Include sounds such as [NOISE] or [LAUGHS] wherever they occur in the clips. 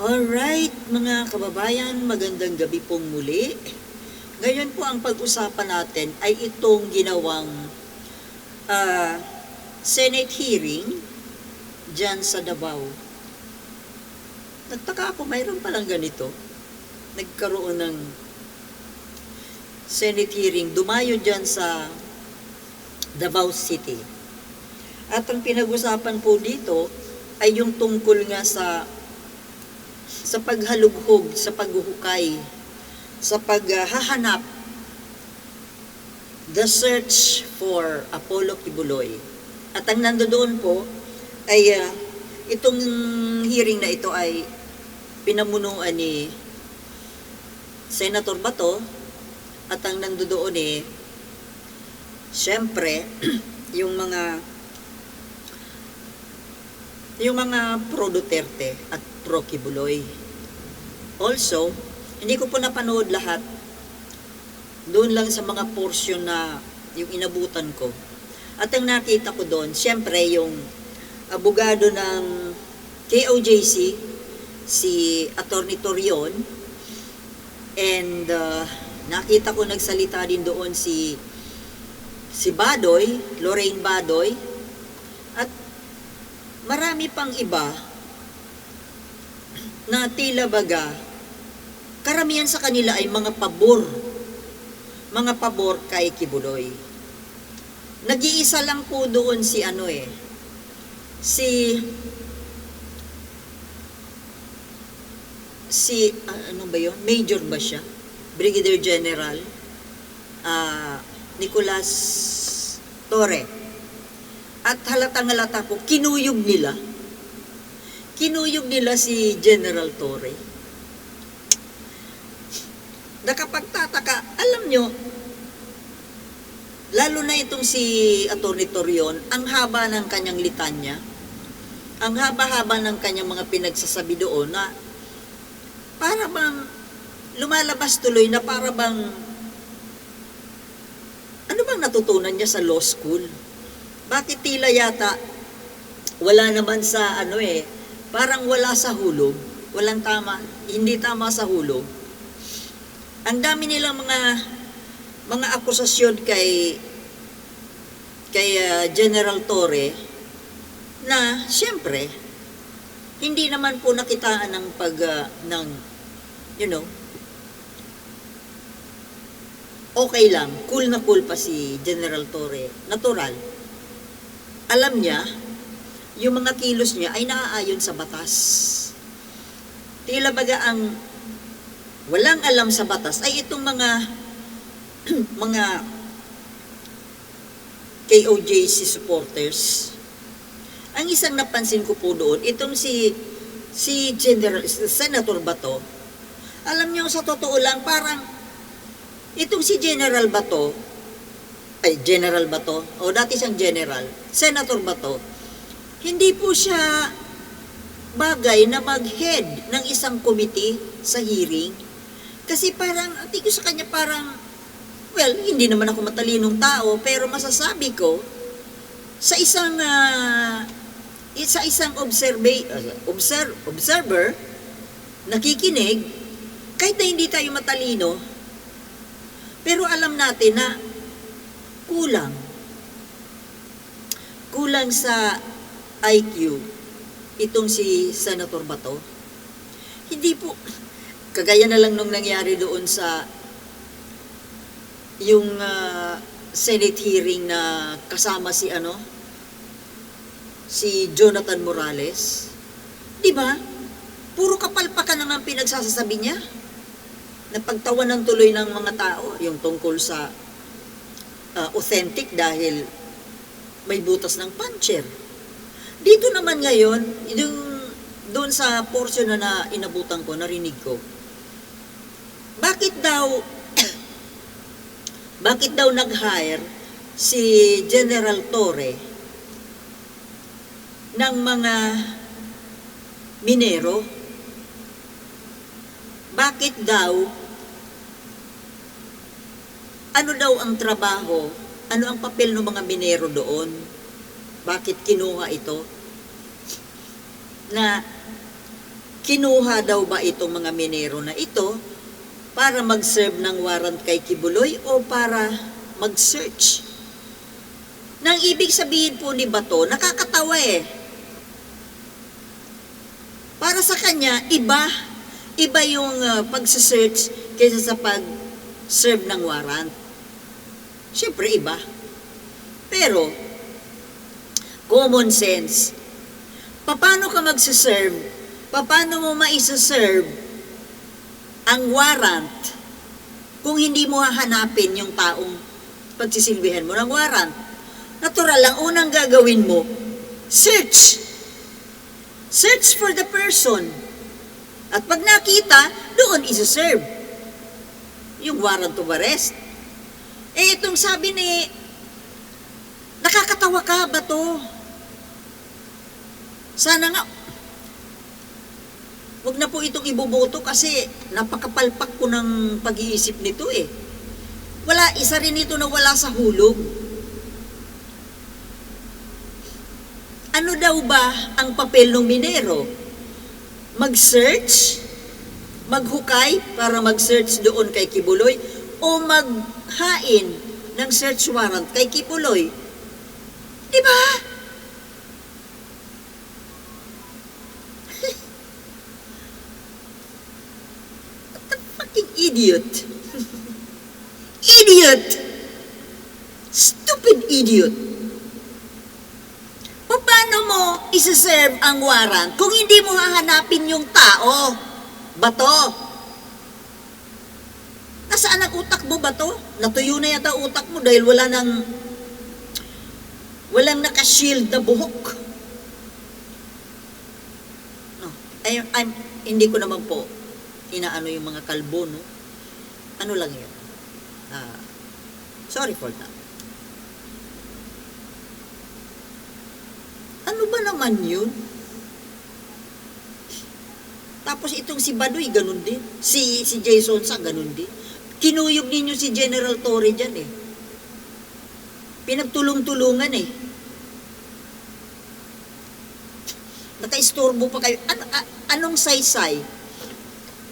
Alright, mga kababayan, magandang gabi pong muli. Ngayon po ang pag-usapan natin ay itong ginawang ah, Senate hearing dyan sa Davao. Nagtaka ako, mayroon palang ganito. Nagkaroon ng Senate hearing, dumayo dyan sa Davao City. At ang pinag-usapan po dito ay yung tungkol nga sa sa paghalughog, sa paghuhukay, sa paghahanap, the search for Apollo Kibuloy. At ang nandoon po ay ah, itong hearing na ito ay pinamunuan ni Senator Bato at ang nandoon eh syempre [CLEARS THROAT] yung mga yung mga pro Duterte at pro Kibuloy. Also, hindi ko po napanood lahat. Doon lang sa mga portion na yung inabutan ko. At ang nakita ko doon, syempre yung abogado ng KOJC, si Attorney Torion, and uh, nakita ko nagsalita din doon si si Badoy, Lorraine Badoy, at marami pang iba na tila baga, karamihan sa kanila ay mga pabor. Mga pabor kay Kibuloy. Nag-iisa lang po doon si ano eh, si si ah, ano ba yun? Major ba siya? Brigadier General ah, Nicolas Torre. At halatang halata po, kinuyog nila. Kinuyog nila si General Torre. Nakapagtataka, alam nyo, lalo na itong si Atty. Torion, ang haba ng kanyang litanya, ang haba-haba ng kanyang mga pinagsasabi doon na para bang lumalabas tuloy na para bang ano bang natutunan niya sa law school? Bakit yata wala naman sa ano eh, parang wala sa hulog, walang tama, hindi tama sa hulog. Ang dami nilang mga mga akusasyon kay kay ah, General Torre na siyempre hindi naman po nakitaan ng pag ah, ng you know okay lang, cool na cool pa si General Torre. Natural. Alam niya, yung mga kilos niya ay naaayon sa batas. Tila baga ang walang alam sa batas ay itong mga [CLEARS THROAT] mga KOJC supporters. Ang isang napansin ko po doon, itong si si General Senator Bato, alam niyo sa totoo lang parang itong si General Bato, ay General Bato, o dati siyang General, Senator Bato, hindi po siya bagay na mag-head ng isang committee sa hearing. Kasi parang, ang ko sa kanya parang, well, hindi naman ako matalinong tao, pero masasabi ko, sa isang, ah, sa isang observe, observe, observer, nakikinig, kahit na hindi tayo matalino, pero alam natin na kulang. Kulang sa IQ itong si Senator Bato. Hindi po, [CLEARS THROAT] kagaya na lang nung nangyari doon sa yung ah, Senate hearing na kasama si ano, si Jonathan Morales. Di ba? Puro kapalpakan naman pinagsasasabi niya. Napagtawanan tuloy ng mga tao yung tungkol sa ah, authentic dahil may butas ng puncher. Dito naman ngayon, yung doon sa portion na, na inabutan ko, narinig ko, bakit daw [COUGHS] bakit daw nag-hire si General Torre ng mga minero? Bakit daw ano daw ang trabaho, ano ang papel ng mga minero doon? Bakit kinuha ito? Na kinuha daw ba itong mga minero na ito para mag-serve ng warrant kay Kibuloy o para mag-search? Nang ibig sabihin po ni Bato, nakakatawa eh. Para sa kanya, iba, iba yung uh, pag-search kaysa sa pag-serve ng warrant. Siyempre, iba. Pero, common sense. Paano ka magsiserve? Paano mo maisaserve ang warrant kung hindi mo hahanapin yung taong pagsisilbihan mo ng warrant? Natural lang, unang gagawin mo, search. Search for the person. At pag nakita, doon isa-serve. Yung warrant of arrest. Eh, itong sabi ni, nakakatawa ka ba to? Sana nga, wag na po itong iboboto kasi napakapalpak ko ng pag-iisip nito eh. Wala, isa rin ito na wala sa hulog. Ano daw ba ang papel ng minero? Mag-search? Maghukay para mag-search doon kay Kibuloy? O maghain ng search warrant kay Kibuloy? Di ba? [LAUGHS] What the fucking idiot? [LAUGHS] idiot! Stupid idiot! Paano mo isa-serve ang warrant kung hindi mo hahanapin yung tao? Bato? Nasaan ang utak mo, Bato? Natuyo na yata utak mo dahil wala nang walang nakashield na buhok. No, ay, I'm, hindi ko naman po inaano yung mga kalbo, no? Ano lang yun? Ah, sorry for that. Ano ba naman yun? Tapos itong si Badoy, ganun din. Si, si Jason sa ganun din. Kinuyog ninyo si General Torre dyan eh. Pinagtulong-tulungan eh. Nakaistorbo pa kayo. An- anong saysay?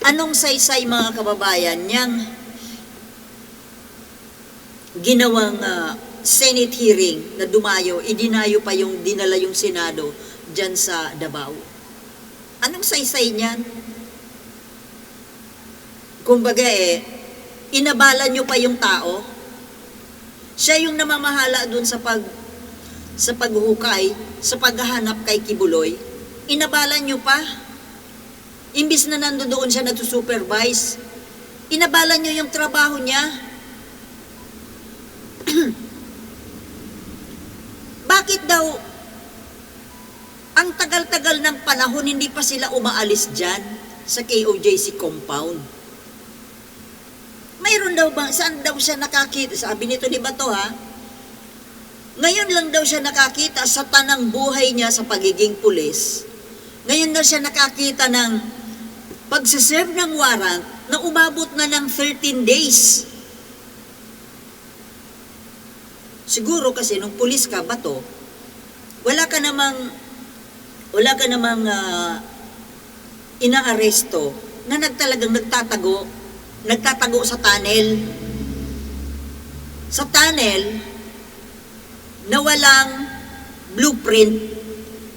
Anong saysay mga kababayan niyang ginawang ah, Senate hearing na dumayo, idinayo pa yung dinala yung Senado dyan sa Davao. Anong saysay niyan? Kumbaga eh, inabala nyo pa yung tao. Siya yung namamahala dun sa pag sa paghuhukay, sa paghahanap kay Kibuloy. Inabala nyo pa. Imbis na nandoon siya nagsusupervise, inabala nyo yung trabaho niya. [CLEARS THROAT] Bakit daw ang tagal-tagal ng panahon hindi pa sila umaalis dyan sa KOJC compound? Mayroon daw ba, saan daw siya nakakita? Sabi nito ni Bato ha, ngayon lang daw siya nakakita sa tanang buhay niya sa pagiging pulis. Ngayon daw siya nakakita ng pagsaserve ng warrant na umabot na ng 13 days. Siguro kasi nung pulis ka ba to, wala ka namang wala ka namang ah, inaaresto na nagtalagang nagtatago, nagtatago sa tunnel. Sa tunnel na walang blueprint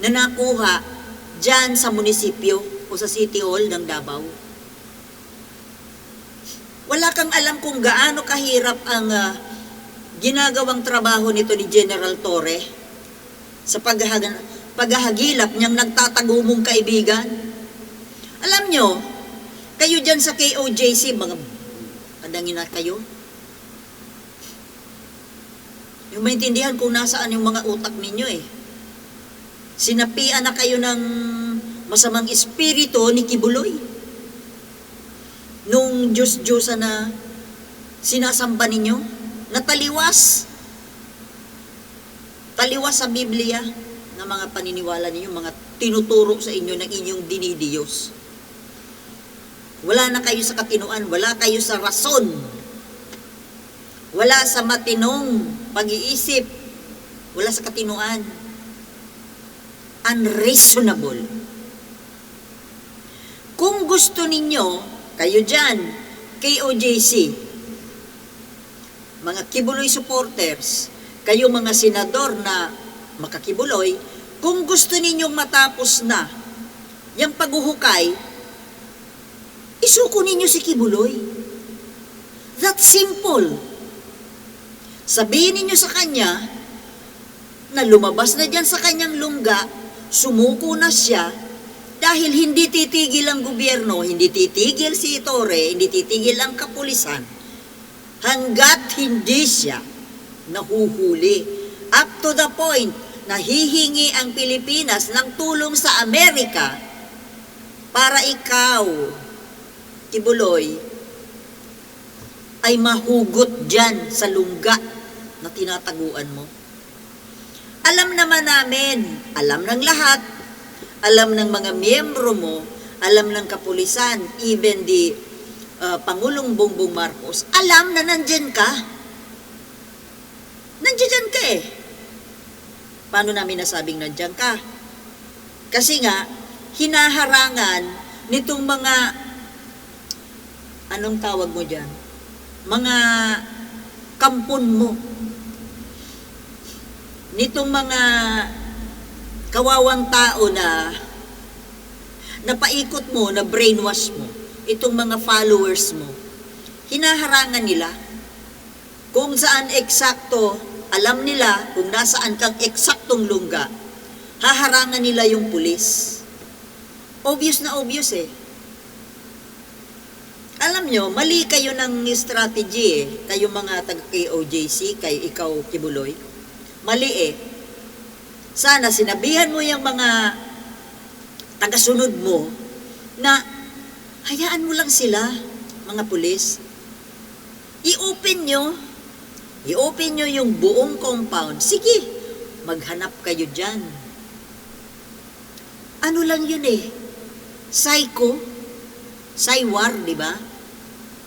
na nakuha dyan sa munisipyo o sa City Hall ng Davao. Wala kang alam kung gaano kahirap ang ah, ginagawang trabaho nito ni General Torre sa paghahag- paghahagilap niyang nagtatago mong kaibigan. Alam nyo, kayo dyan sa KOJC, mga kadangin na kayo, yung maintindihan kung nasaan yung mga utak ninyo eh. Sinapian na kayo ng masamang espiritu ni Kibuloy. Nung Diyos-Diyosa na sinasamba ninyo, na taliwas. Sa Biblia na mga paniniwala ninyo, mga tinuturo sa inyo ng inyong dinidiyos. Wala na kayo sa katinuan, wala kayo sa rason. Wala sa matinong pag-iisip. Wala sa katinuan. Unreasonable. gusto ninyo, kayo dyan, KOJC, mga Kibuloy supporters, kayo mga senador na makakibuloy, kung gusto ninyong matapos na yung paghuhukay, isuko ninyo si Kibuloy. That's simple. Sabihin ninyo sa kanya na lumabas na dyan sa kanyang lungga, sumuko na siya, dahil hindi titigil ang gobyerno, hindi titigil si Torre, hindi titigil ang kapulisan, hanggat hindi siya nahuhuli. Up to the point na hihingi ang Pilipinas ng tulong sa Amerika para ikaw, Tibuloy, ay mahugot dyan sa lungga na tinataguan mo. Alam naman namin, alam ng lahat, alam ng mga miyembro mo, alam ng kapulisan, even the uh, Pangulong Bongbong Marcos, alam na nandyan ka. Nandyan ka eh. Paano namin nasabing nandyan ka? Kasi nga, hinaharangan nitong mga, anong tawag mo dyan? Mga kampon mo. Nitong mga kawawang tao na napaikot mo, na brainwash mo, itong mga followers mo, hinaharangan nila kung saan eksakto, alam nila kung nasaan kang eksaktong lungga, haharangan nila yung pulis. Obvious na obvious eh. Alam nyo, mali kayo ng strategy eh. Kayo mga taga-KOJC, kayo ikaw, Kibuloy. Mali eh. Sana sinabihan mo yung mga tagasunod mo na hayaan mo lang sila, mga pulis. I-open nyo. I-open nyo yung buong compound. Sige, maghanap kayo dyan. Ano lang yun eh? Psycho? Psywar, di ba?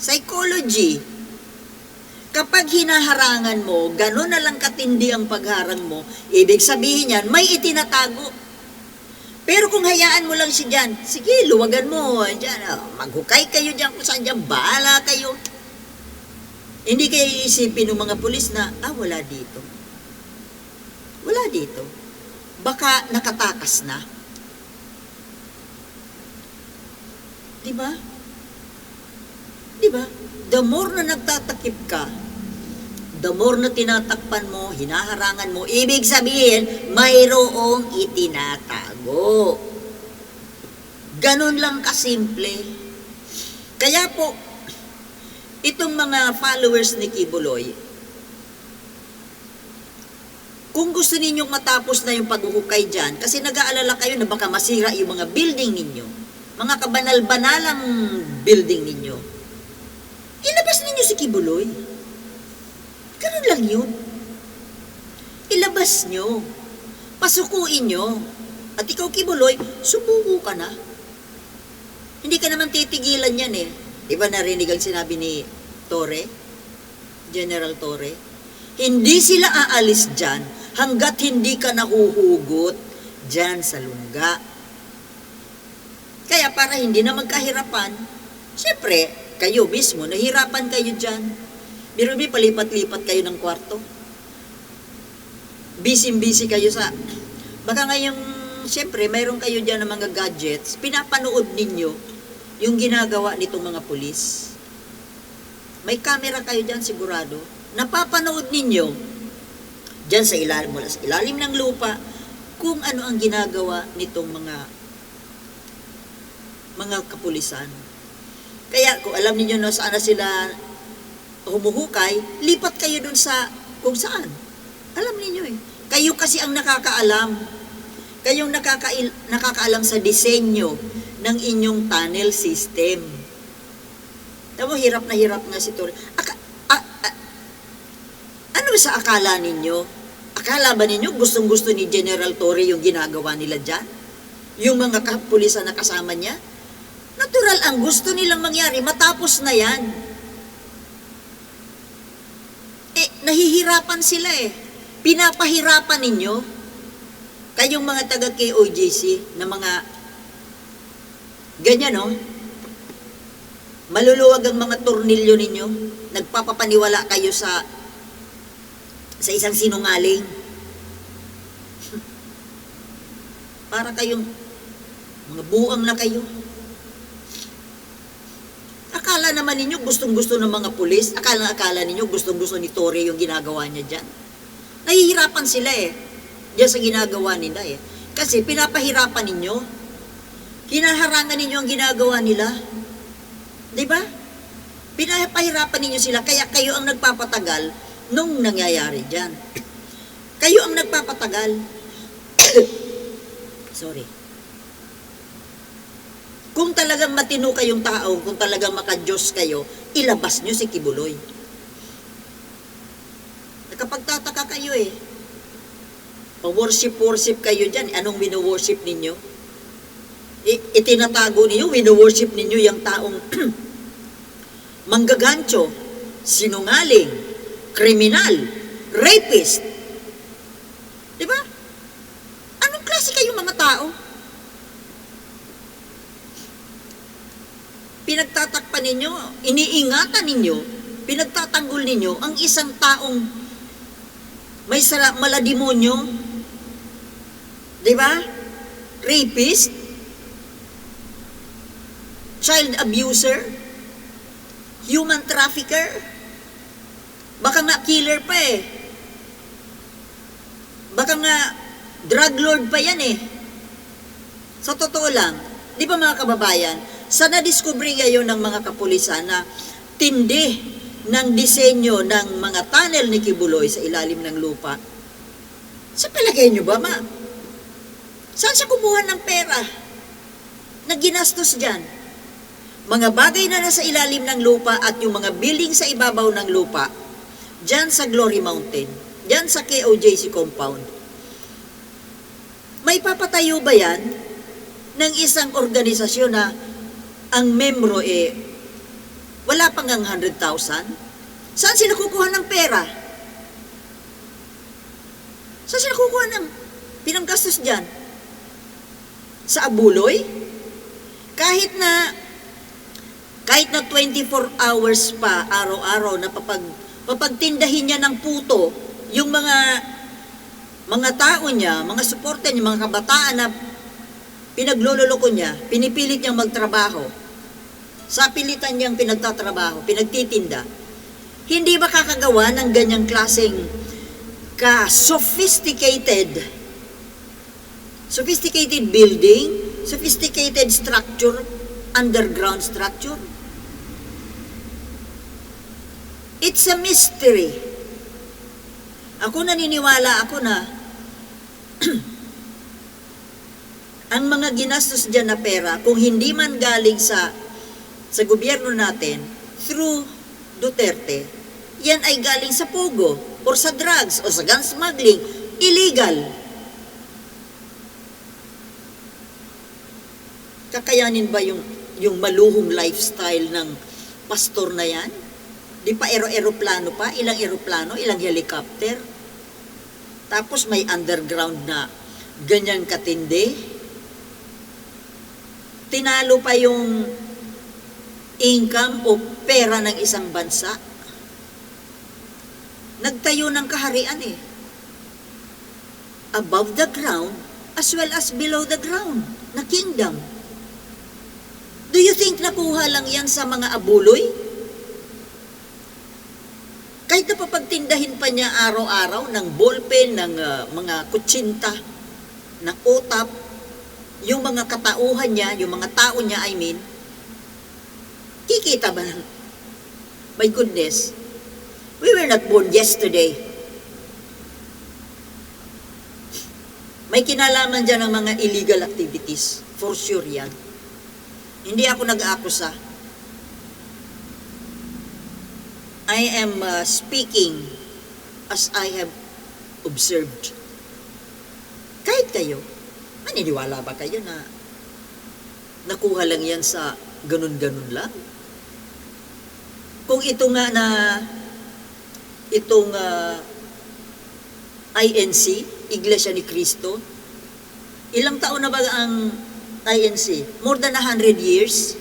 Psychology. Kapag hinaharangan mo, gano'n na lang katindi ang pagharang mo, ibig sabihin yan, may itinatago. Pero kung hayaan mo lang siya dyan, sige, luwagan mo, dyan, oh, maghukay kayo dyan kung saan dyan, bahala kayo. Hindi kayo iisipin ng mga pulis na, ah, wala dito. Wala dito. Baka nakatakas na. Di ba? Di ba? The more na nagtatakip ka, the more na tinatakpan mo, hinaharangan mo, ibig sabihin, mayroong itinatago. Ganon lang kasimple. Kaya po, itong mga followers ni Kibuloy, kung gusto ninyong matapos na yung paghuhukay dyan, kasi nag-aalala kayo na baka masira yung mga building ninyo, mga kabanal-banalang building ninyo, si Kibuloy. Ganun lang yun. Ilabas nyo. Pasukuin nyo. At ikaw, Kibuloy, subuko ka na. Hindi ka naman titigilan yan eh. Di ba narinig ang sinabi ni Torre? General Torre? Hindi sila aalis dyan hanggat hindi ka nahuhugot dyan sa lungga. Kaya para hindi na magkahirapan, syempre, kayo mismo, nahirapan kayo dyan. Biro mi, palipat-lipat kayo ng kwarto. Busy-busy kayo sa... Baka ngayong, syempre, mayroon kayo dyan ng mga gadgets, pinapanood ninyo yung ginagawa nitong mga pulis. May camera kayo dyan sigurado. Napapanood ninyo dyan sa ilalim, mula sa ilalim ng lupa kung ano ang ginagawa nitong mga mga kapulisan. Kaya kung alam niyo na saan na sila humuhukay, lipat kayo dun sa kung saan. Alam niyo eh. Kayo kasi ang nakakaalam. Kayong nakaka nakakaalam sa disenyo ng inyong tunnel system. Tamo hirap na hirap nga si Tori. Ano sa akala ninyo? Akala ba ninyo gustong-gusto ni General Torre yung ginagawa nila dyan? Yung mga kapulisan na kasama niya? Natural ang gusto nilang mangyari, matapos na yan. Eh, nahihirapan sila eh. Pinapahirapan ninyo. Kayong mga taga KOJC na mga ganyan no? Maluluwag ang mga tornilyo ninyo. Nagpapapaniwala kayo sa sa isang sinungaling. [LAUGHS] Para kayong mga buang na kayo. Akala naman ninyo gustong-gusto ng mga pulis. Akala-akala ninyo gustong-gusto ni Torre yung ginagawa niya dyan. Nahihirapan sila eh. Diyan sa ginagawa nila eh. Kasi pinapahirapan ninyo. Hinaharangan ninyo ang ginagawa nila. Di ba? Pinapahirapan ninyo sila, kaya kayo ang nagpapatagal nung nangyayari dyan. Kayo ang nagpapatagal. [COUGHS] Sorry. Kung talagang matino kayong tao, kung talagang makadiyos kayo, ilabas nyo si Kibuloy. Nakapagtataka kayo eh. Pa-worship-worship kayo dyan. Anong wino-worship ninyo? I- itinatago ninyo, wino-worship ninyo yung taong [CLEARS THROAT] manggagancho, sinungaling, kriminal, rapist. Di ba? Anong klase kayong mga tao? Pinagtatakpan ninyo, iniingatan ninyo, pinagtatanggol ninyo ang isang taong may sara, malademonyo. Di ba? Rapist, child abuser, human trafficker, baka nga killer pa eh. Baka nga drug lord pa yan eh. Sa totoo lang, di ba mga kababayan, sa nadiskubre ngayon ng mga kapulisan na tindi ng disenyo ng mga tunnel ni Kibuloy sa ilalim ng lupa, sa palagay nyo ba, ma? Saan siya kumuha ng pera na ginastos dyan? mga bagay na nasa ilalim ng lupa at yung mga building sa ibabaw ng lupa, dyan sa Glory Mountain, dyan sa KOJC compound. May papatayo ba yan ng isang organisasyon na ang membro eh, wala pang ang 100,000? Saan sila kukuha ng pera? Saan sila kukuha ng pinanggastos dyan? Sa abuloy? Kahit na kahit na 24 hours pa, araw-araw, na papag, papagtindahin niya ng puto, yung mga mga tao niya, mga suporte niya, mga kabataan na pinaglululoko niya, pinipilit niyang magtrabaho, sa pilitan niyang pinagtatrabaho, pinagtitinda, hindi ba kakagawa ng ganyang klaseng ka-sophisticated sophisticated building, sophisticated structure, underground structure? It's a mystery. Ako naniniwala ako na [CLEARS THROAT] ang mga ginastos dyan na pera, kung hindi man galing sa sa gobyerno natin, through Duterte, yan ay galing sa Pogo, or sa drugs, o sa gun smuggling, illegal. Kakayanin ba yung, yung maluhong lifestyle ng pastor na yan? Di pa ero-eroplano pa, ilang eroplano, ilang helicopter. Tapos may underground na ganyan katindi. Tinalo pa yung income o pera ng isang bansa. Nagtayo ng kaharian eh. Above the ground as well as below the ground na kingdom. Do you think nakuha lang yan sa mga abuloy? Kahit napapagtindahin pa niya araw-araw ng ballpen, ng ah, mga kutsinta, ng utap, yung mga katauhan niya, yung mga tao niya, I mean, kikita ba? My goodness, we were not born yesterday. May kinalaman dyan ng mga illegal activities. For sure yan. Hindi ako nag-aakusa. I am uh, speaking as I have observed. Kahit kayo, maniniwala ba kayo na nakuha lang yan sa ganun-ganun lang? Kung ito nga na itong uh, INC, Iglesia ni Cristo, ilang taon na ba ang INC? More than 100 years?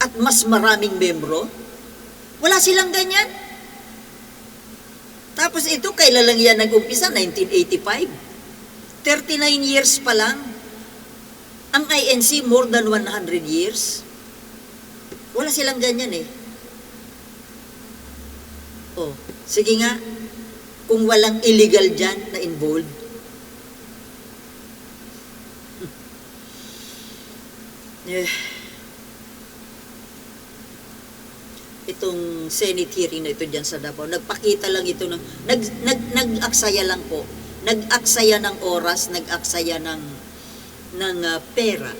at mas maraming membro. Wala silang ganyan. Tapos ito, kailan lang yan nag-umpisa? 1985. 39 years pa lang. Ang INC, more than 100 years. Wala silang ganyan eh. Oh, sige nga, kung walang illegal dyan na involved, [LAUGHS] eh, itong Senate hearing na ito dyan sa Davao, nagpakita lang ito ng, nag, nag, nag-aksaya lang po, nag-aksaya ng oras, nag-aksaya ng, ng ah, pera.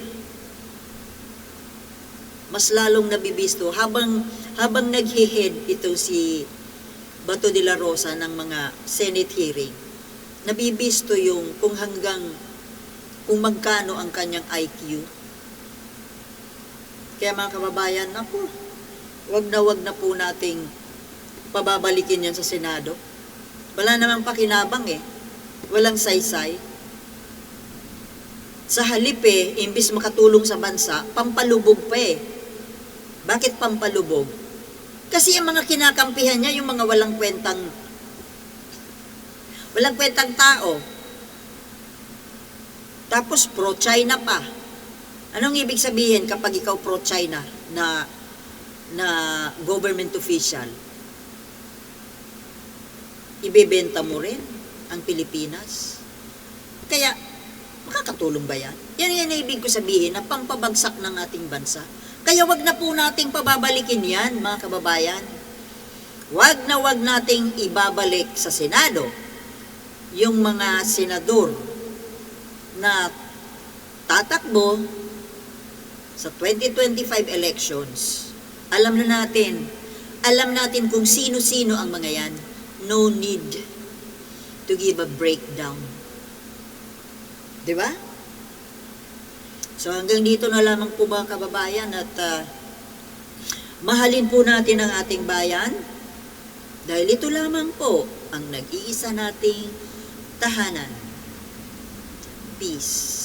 Mas lalong nabibisto habang habang naghihead ito si Bato de la Rosa ng mga Senate hearing, nabibisto yung kung hanggang kung magkano ang kanyang IQ. Kaya mga kababayan, naku, wag na wag na po nating pababalikin yan sa Senado. Wala namang pakinabang eh. Walang saysay. Sa halip eh, imbis makatulong sa bansa, pampalubog pa eh. Bakit pampalubog? Kasi yung mga kinakampihan niya, yung mga walang kwentang walang kwentang tao. Tapos pro-China pa. Anong ibig sabihin kapag ikaw pro-China na na government official? Ibebenta mo rin ang Pilipinas. Kaya, makakatulong ba yan? Yan yan ang ibig ko sabihin na pangpabagsak ng ating bansa. Kaya wag na po nating pababalikin yan, mga kababayan. Wag na wag nating ibabalik sa Senado yung mga senador na tatakbo sa 2025 elections. Alam na natin, alam natin kung sino-sino ang mga yan. No need to give a breakdown. 'Di ba? So hanggang dito na lamang po ba kababayan at ah, mahalin po natin ang ating bayan dahil ito lamang po ang nag-iisa nating tahanan. Peace.